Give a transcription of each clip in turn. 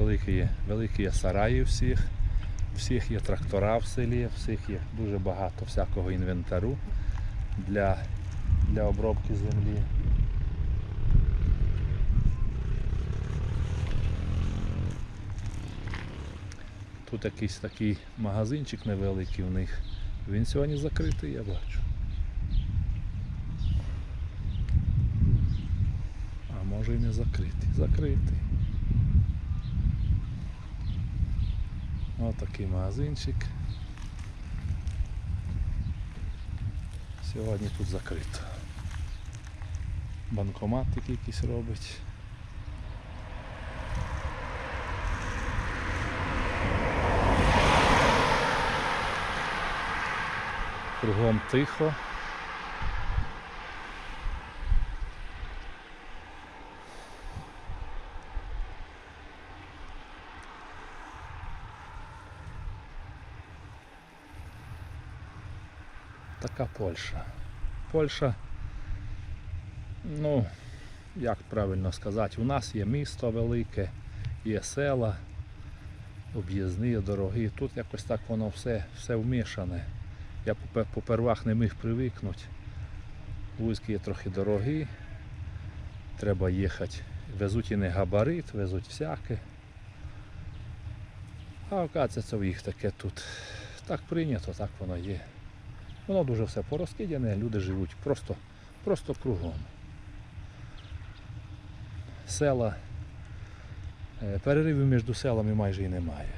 Великі великі є сараї всіх, всіх є трактора в селі, всіх є дуже багато всякого інвентару для, для обробки землі. Тут якийсь такий магазинчик невеликий у них. Він сьогодні закритий, я бачу. А може і не закритий. Закритий. Ось такий магазинчик. Сьогодні тут закрито. Банкоматик якийсь робить. Кругом тихо. Така Польща. Польща, ну, як правильно сказати, у нас є місто велике, є села, об'їзні дороги. Тут якось так воно все, все вмішане. Я попе- попервах не міг привикнути. Вузькі є трохи дороги, треба їхати. Везуть і не габарит, везуть всяке. А оказується, це в їх таке тут. Так прийнято, так воно є. Воно дуже все порозкидяне, люди живуть просто, просто кругом. Села, е, переривів між селами майже і немає.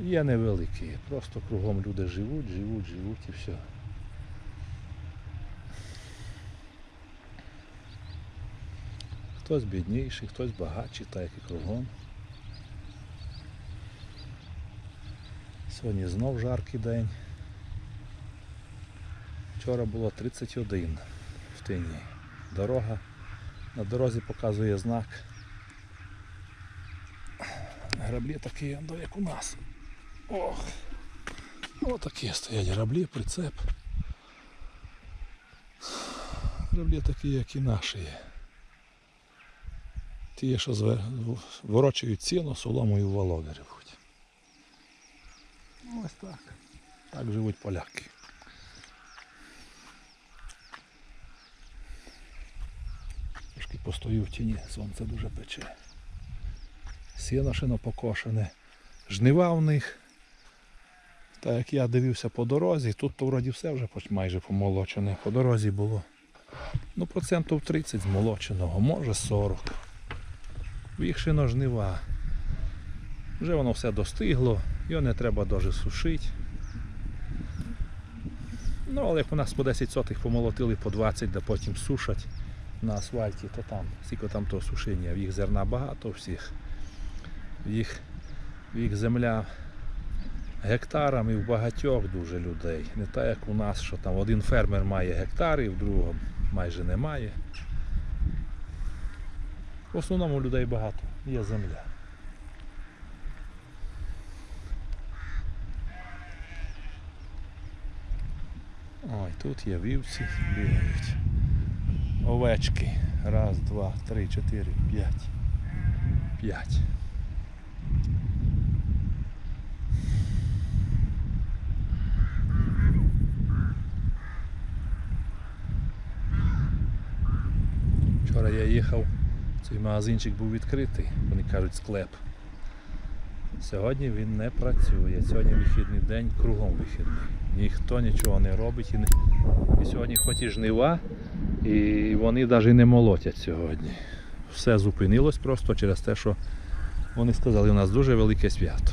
Є невеликі, просто кругом люди живуть, живуть, живуть і все. Хтось бідніший, хтось багатший, так як і кругом. Сьогодні знов жаркий день. Вчора було 31 в тіні. Дорога. На дорозі показує знак. Граблі такі, ну, як у нас. Ох. Отакі стоять граблі, прицеп. Граблі такі, як і наші. Ті, що зве- ворочають сіно, соломою в вологи. Ось так. Так живуть поляки. Постою в тіні, сонце дуже пече. Сіно покошене. Жнива в них. Так як я дивився по дорозі, тут то вроді все вже майже помолочене. По дорозі було. Ну, процентів 30 змолоченого, може 40. В їх шино жнива. Вже воно все достигло, його не треба дуже сушити. Ну, але як у нас по 10 сотих помолотили по 20, да потім сушать на асфальті, то там, скільки там того сушення, в їх зерна багато всіх. В їх, в їх земля гектарами в багатьох дуже людей. Не так як у нас, що там один фермер має гектари, в другому майже немає. В основному людей багато, є земля. Ой, тут є вівці, бігають. Овечки. Раз, два, три, чотири, п'ять. П'ять. Вчора я їхав, цей магазинчик був відкритий, вони кажуть склеп. Сьогодні він не працює. Сьогодні вихідний день, кругом вихідний. Ніхто нічого не робить. І, не... і сьогодні хоч і жнива, і вони навіть не молотять сьогодні. Все зупинилось просто через те, що вони сказали, у нас дуже велике свято.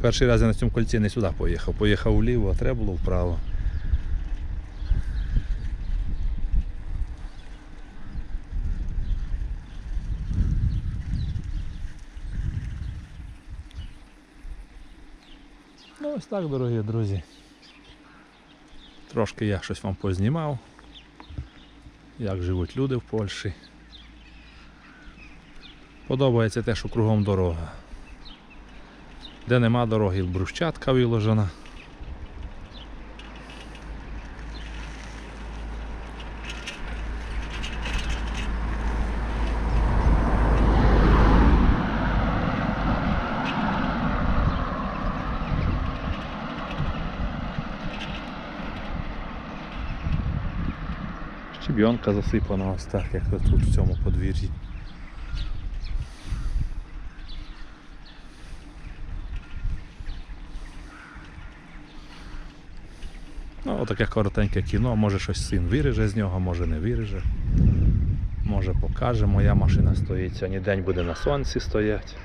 Перший раз я на цьому кольці не сюди поїхав. Поїхав вліво, а треба було вправо. Ну ось так, дорогі друзі. Трошки я щось вам познімав, як живуть люди в Польщі. Подобається те, що кругом дорога. Де нема дороги, брусчатка виложена. Щебінка засипана так, як тут в цьому подвір'ї. Ну, отаке коротеньке кіно, може щось син виріже з нього, може не виріже. Може покаже, моя машина стоїть. Сьогодні день буде на сонці стоять.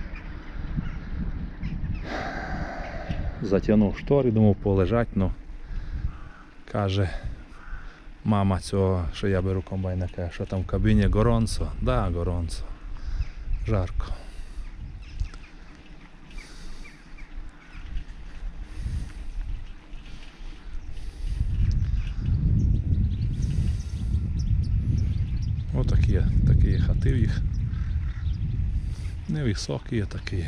Затягнув штори, думав полежать, ну каже мама цього, що я беру комбайна, каже, що там в кабіні горонцо. Да, горонцо. Жарко. Отакі, такі хати в їх. Невисокі, такі.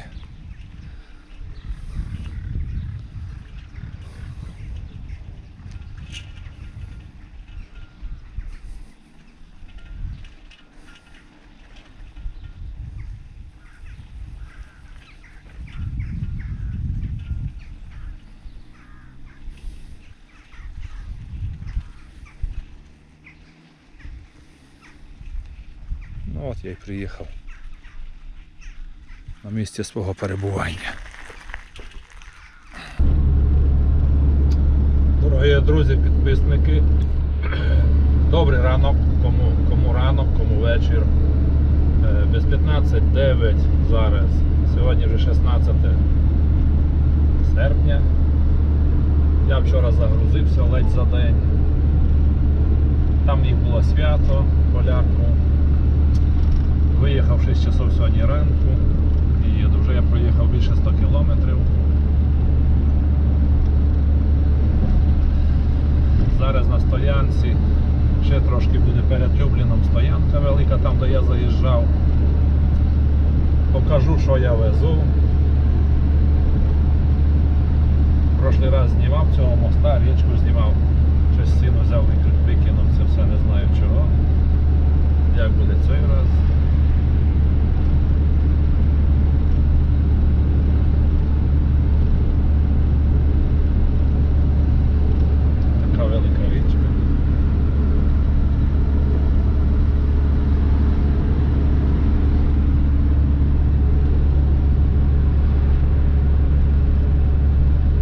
Я й приїхав на місце свого перебування. Дорогі друзі, підписники. Добрий ранок, кому, кому ранок, кому вечір. Е, Без 15.09 зараз. Сьогодні вже 16 серпня. Я вчора загрузився ледь за день. Там їх було свято, поляку. Виїхав 6 часов сьогодні ранку і. Вже я проїхав більше 100 кілометрів. Зараз на стоянці. Ще трошки буде перед Любліном стоянка велика, там де я заїжджав. Покажу, що я везу. Прошлий раз знімав цього моста, річку знімав. Щось сину взяв, вики- викинув, це все не знаю чого. Як буде цей раз? Така велика річка.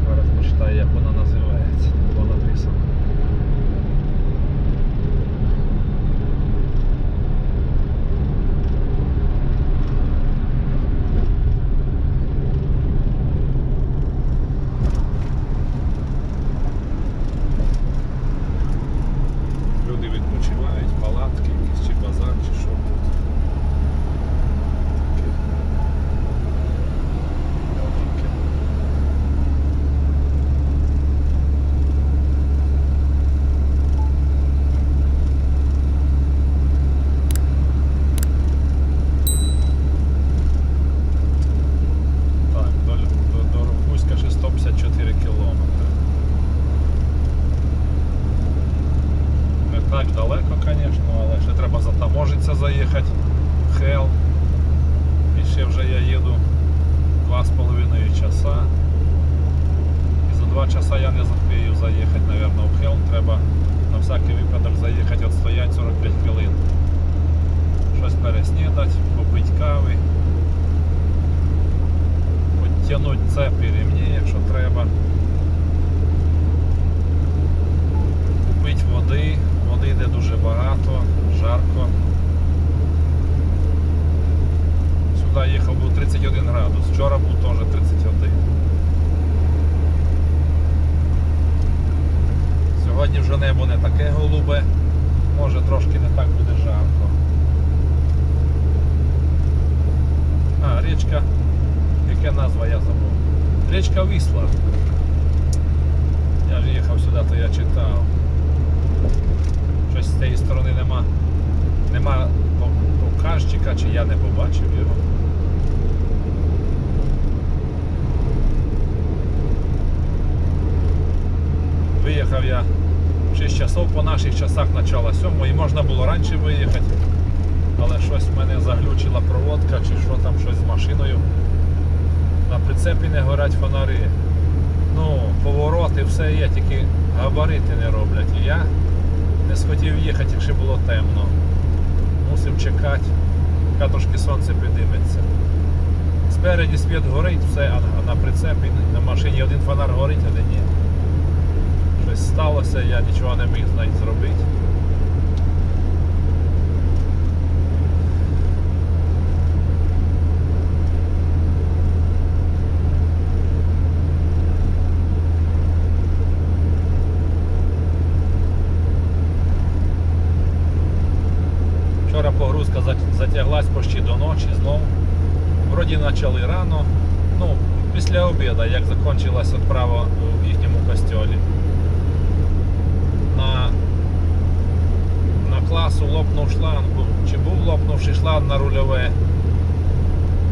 Зараз почитаю, як вона називається. Було написано. Люди відпочивають, палатки, якісь чи базар, чи що тут. Таке. Велике. Так, до, до, до Рухуська ще 154 кілометри. Не так далеко, звісно, але ще треба затаможитися заїхати в Хел. І ще вже я їду 2,5 часа. 2 часа я не запію заїхати, мабуть, в Хелм. Треба на всякий випадок заїхати, відстояти 45 хвилин. Щось переснідати, попити кави. Підтягнути цепі рівні, якщо треба. Купити води, води йде дуже багато, жарко. Сюди їхав був 31 градус, вчора був теж 31. Сьогодні вже небо не таке голубе, може трошки не так буде жарко. А, річка, яка назва я забув. Річка Вісла. Я ж їхав сюди, то я читав. Щось з цієї сторони нема. Нема по- показчика, чи я не побачив його. Виїхав я 6 часов по наших часах начала 7 і можна було раніше виїхати. Але щось в мене заглючила проводка, чи що там щось з машиною. На прицепі не горять фонари. Ну, повороти, все є, тільки габарити не роблять. І я Не схотів їхати, якщо було темно. Мусив чекати, поки трошки сонце підійметься. Спереді світ горить, все, а на- а прицепі на машині один фонар горить, один ні. Щось сталося, я нічого не міг з нею зробити. Вчора погрузка затяглась почти до ночі знову. Вроді почали рано. Ну, після обіду, як закінчилась відправа у їхньому костьолі. На, на класу лопнув шланг, був- чи був лопнувший шланг на рульове.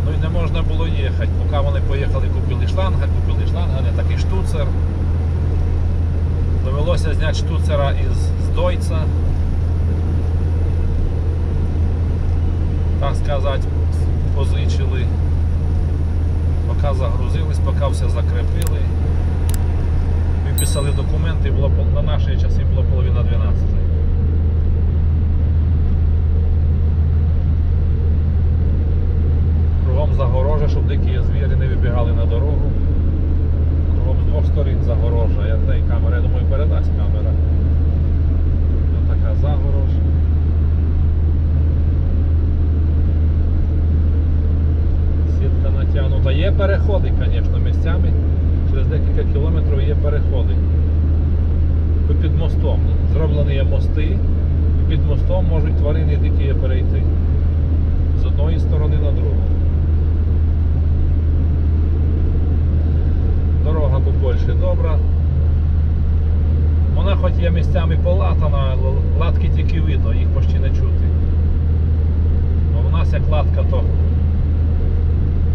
Ну і не можна було їхати. Поки вони поїхали, купили шланга, купили шланга, не такий штуцер. Довелося зняти штуцера із з дойця. так сказати, позичили. Поки загрузились, поки все закрепили. Виписали документи, було на наші часи було половина 12. Кругом загорожа, щоб дикі звірі не вибігали на дорогу. Кругом з двох сторін загорожа. Я та камера, я думаю, передасть камера. Ось така загорожа. Сітка натягнута. Є переходи, звісно, місцями. Через декілька кілометрів є переходи. Під мостом. Зроблені є мости. Під мостом можуть тварини дикі перейти. З одної сторони на другу. Дорога по Польщі добра. Вона хоч є місцями полатана, але латки тільки видно, їх почти не чути. А в нас як латка, то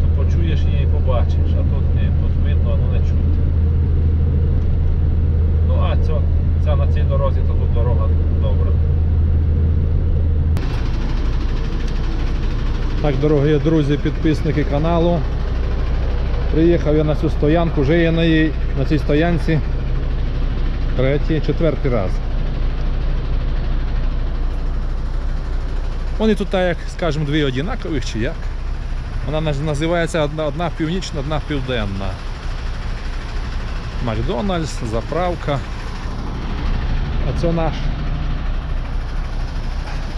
то почуєш її і побачиш, а тут ні, тут видно, але не чути. Ну а ця, ця на цій дорозі, то тут дорога добра. Так, дорогі друзі, підписники каналу. Приїхав я на цю стоянку, вже є на, їй, на цій стоянці третій, четвертий раз. Вони тут, як скажімо, дві однакових чи як. Вона називається одна, одна північна, одна південна. Макдональдс, заправка. А це наш.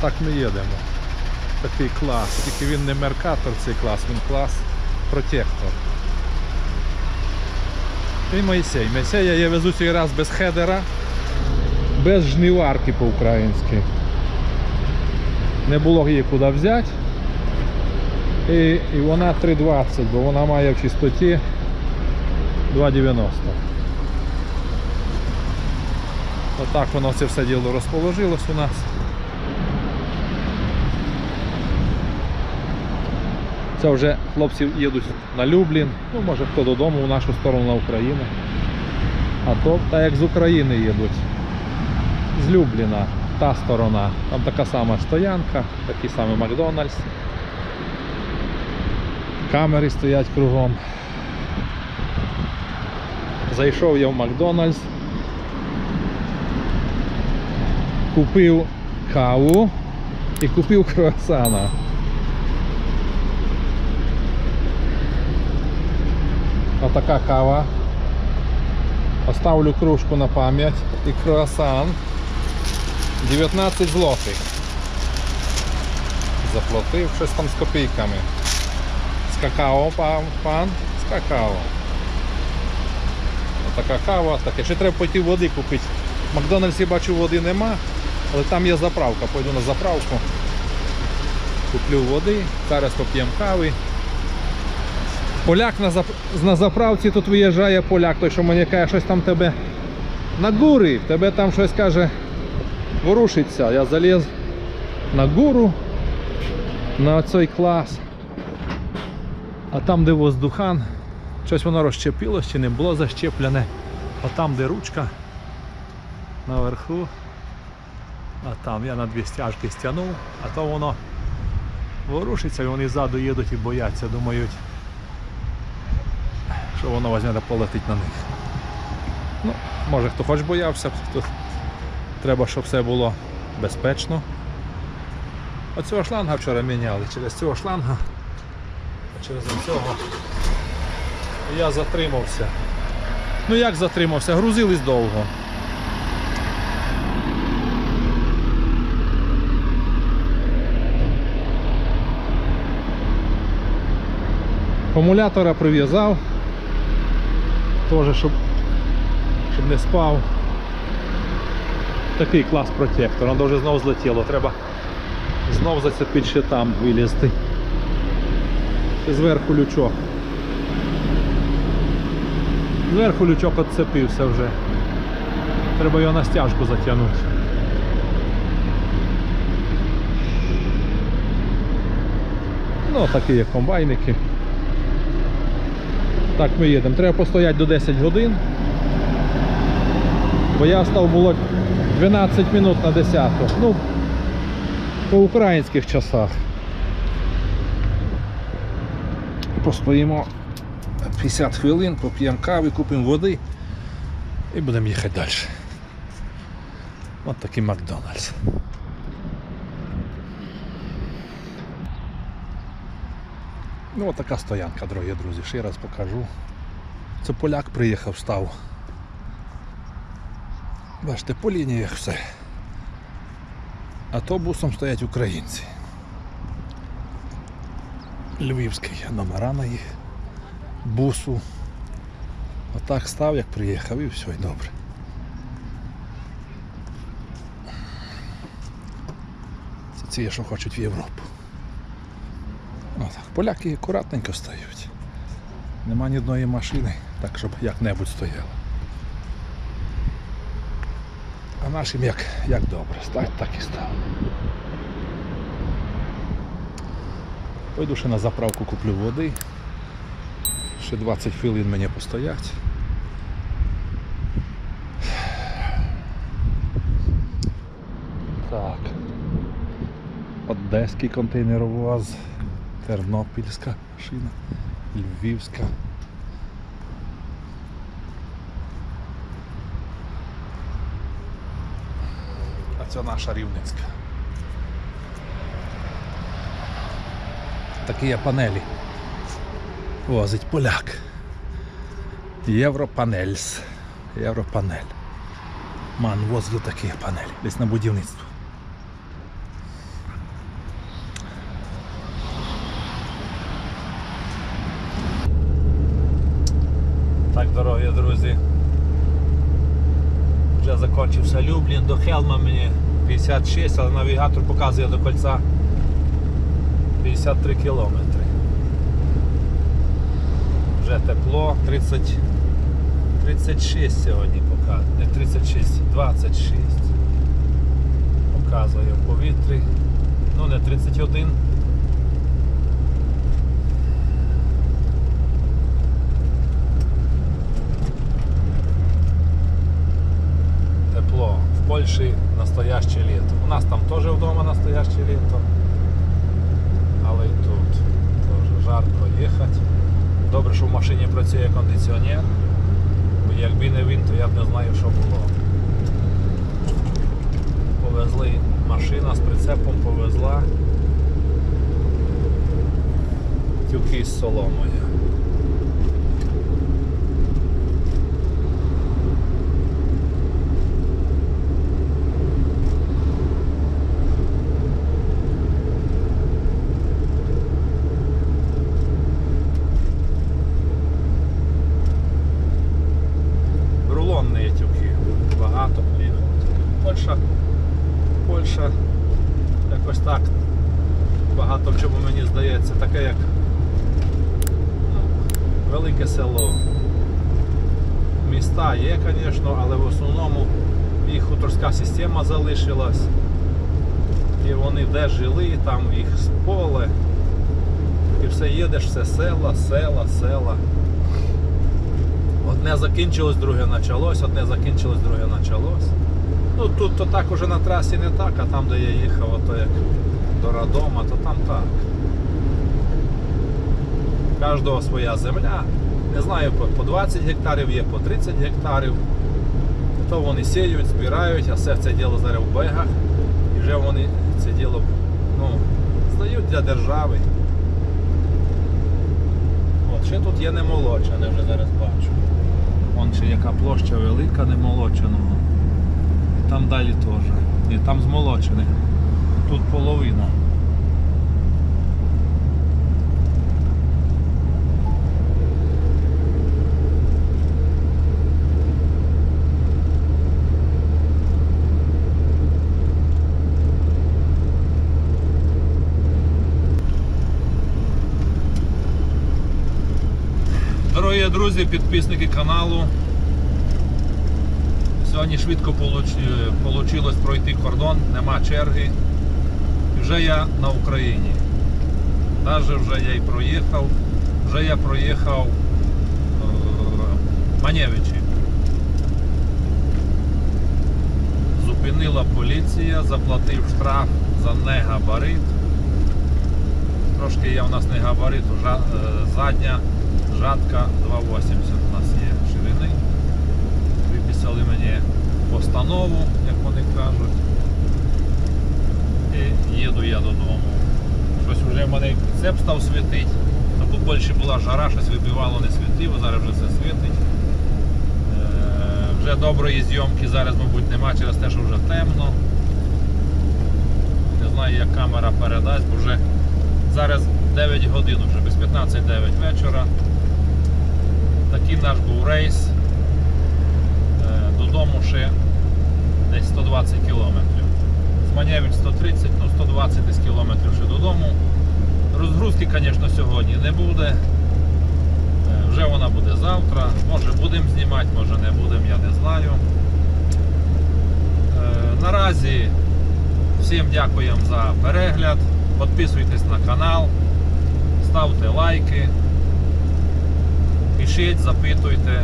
Так ми їдемо. Такий клас. Тільки він не меркатор цей клас, він клас протектор. І Моїсей. Моїсея я везу цей раз без хедера, без жниварки по-українськи. Не було її куди взяти. І, і вона 3,20, бо вона має в чистоті 2,90. Отак воно це все діло розположилось у нас. Це вже хлопці їдуть на Люблін, ну може хто додому в нашу сторону на Україну. А то так як з України їдуть. З Любліна, та сторона. Там така сама стоянка, такий самий Макдональдс. Камери стоять кругом. Зайшов я в Макдональдс. Купив каву і купив круасана. Отака кава. Оставлю кружку на пам'ять і круасан. 19 злотих. Заплатив щось там з копійками. З какао, пан, пан, з какао. Отака кава, таке. Ще треба пойти води купити. В Макдональдсі бачу води нема, але там є заправка. Пойду на заправку. Куплю води, зараз поп'ємо кави. Поляк на, зап... на заправці тут виїжджає поляк, той, що мені каже, щось там тебе на гури, тебе там щось каже, ворушиться. Я заліз на гуру, на цей клас. А там, де воздухан, щось воно розщепилось чи не було защеплене. А там, де ручка наверху, а там я на дві стяжки стягнув, а то воно ворушиться і вони ззаду їдуть і бояться, думають що воно возьме та полетить на них. Ну, може хто хоч боявся, хто Треба, щоб все було безпечно. Оцього шланга вчора міняли. Через цього шланга, через цього я затримався. Ну як затримався? Грузились довго. Акумулятора прив'язав. Теж, щоб, щоб не спав. Такий клас протектор, воно вже знову злетіло. Треба знов зацепити ще там вилізти. Зверху лючок. Зверху лючок відцепився вже. Треба його на стяжку затягнути. Ну, такі є комбайники. Так, ми їдемо. Треба постояти до 10 годин. Бо я став було 12 минут на 10. Ну, по українських часах. Постоїмо 50 хвилин, поп'ємо кави, купимо води і будемо їхати далі. Ось такий Макдональдс. Ну, така стоянка, дорогі друзі. Ще раз покажу. Це поляк приїхав, став. Бачите, по лініях все. Автобусом стоять українці. Львівський номера на їх бусу. Отак став, як приїхав і все, і добре. Це ці, що хочуть в Європу. Отак. Поляки акуратненько стають. Нема ні одної машини, так щоб як-небудь стояло. А нашим як, як добре, стать так і став. Пойду ще на заправку куплю води. Ще 20 хвилин мені постоять. Так. Одеський контейнеровоз, Тернопільська машина, Львівська. А це наша рівницька. Такі є панелі. Возить поляк. Європанельс. Європанель. Ман возить такі панелі. Десь на будівництво. Дорогі друзі. Вже закінчився Люблін, до Хелма мені 56, але навігатор показує до кольця 53 кілометри. Вже тепло, 30, 36 сьогодні показує, не 36, 26. Показує в повітрі. Ну не 31. Польщі настояще літо. У нас там теж вдома настояще літо. Але і тут теж жарко їхати. Добре, що в машині працює кондиціонер. Бо якби не він, то я б не знаю, що було. Повезли машина з прицепом повезла. Тюки з соломою. рулонні тюки. Багато поїхало. Польща, Польща якось так багато в чому мені здається, як велике село. Міста є, звісно, але в основному їх хуторська система залишилась. І вони де жили, там їх поле. І все їдеш, все села, села, села. Одне закінчилось, друге почалось, одне закінчилось, друге почалось. Ну тут то так уже на трасі не так, а там, де я їхав, ото як до Радома, то там так. Кожного своя земля. Не знаю, по- по 20 гектарів є, по 30 гектарів. то вони сіють, збирають, а все це діло зараз в бегах. І вже вони це діло ну, здають для держави. От, ще тут є немолочене, вже зараз бачу. Вон ще яка площа велика немолоченого. І там далі теж. І там змолочене. Тут половина. Дорогі друзі, підписники каналу. Сьогодні швидко вийшло пройти кордон, нема черги. Вже я на Україні. Навіть вже я і проїхав. Вже я проїхав е, Манєвичі. Зупинила поліція, заплатив штраф за негабарит. Трошки є в нас не габарит, е, задня жатка 2,80 у нас є ширини. Виписали мені постанову, як вони кажуть. І їду я додому. Щось вже в мене цеп став світить. Бо Польщі була жара, щось вибивало, не світило, зараз вже все світить. Е, Вже доброї зйомки зараз, мабуть, нема через те, що вже темно. Не знаю, як камера передасть, бо вже зараз 9 годин, вже без 15-9 вечора. Такий наш був рейс. Е, Додому ще десь 120 кілометрів. З Манєвич 130, ну 120 десь кілометрів ще додому. Розгрузки, звісно, сьогодні не буде. Е, Вже вона буде завтра. Може будемо знімати, може не будемо, я не знаю. Е, Наразі всім дякуємо за перегляд. Підписуйтесь на канал, ставте лайки, Pišite, zapitujte,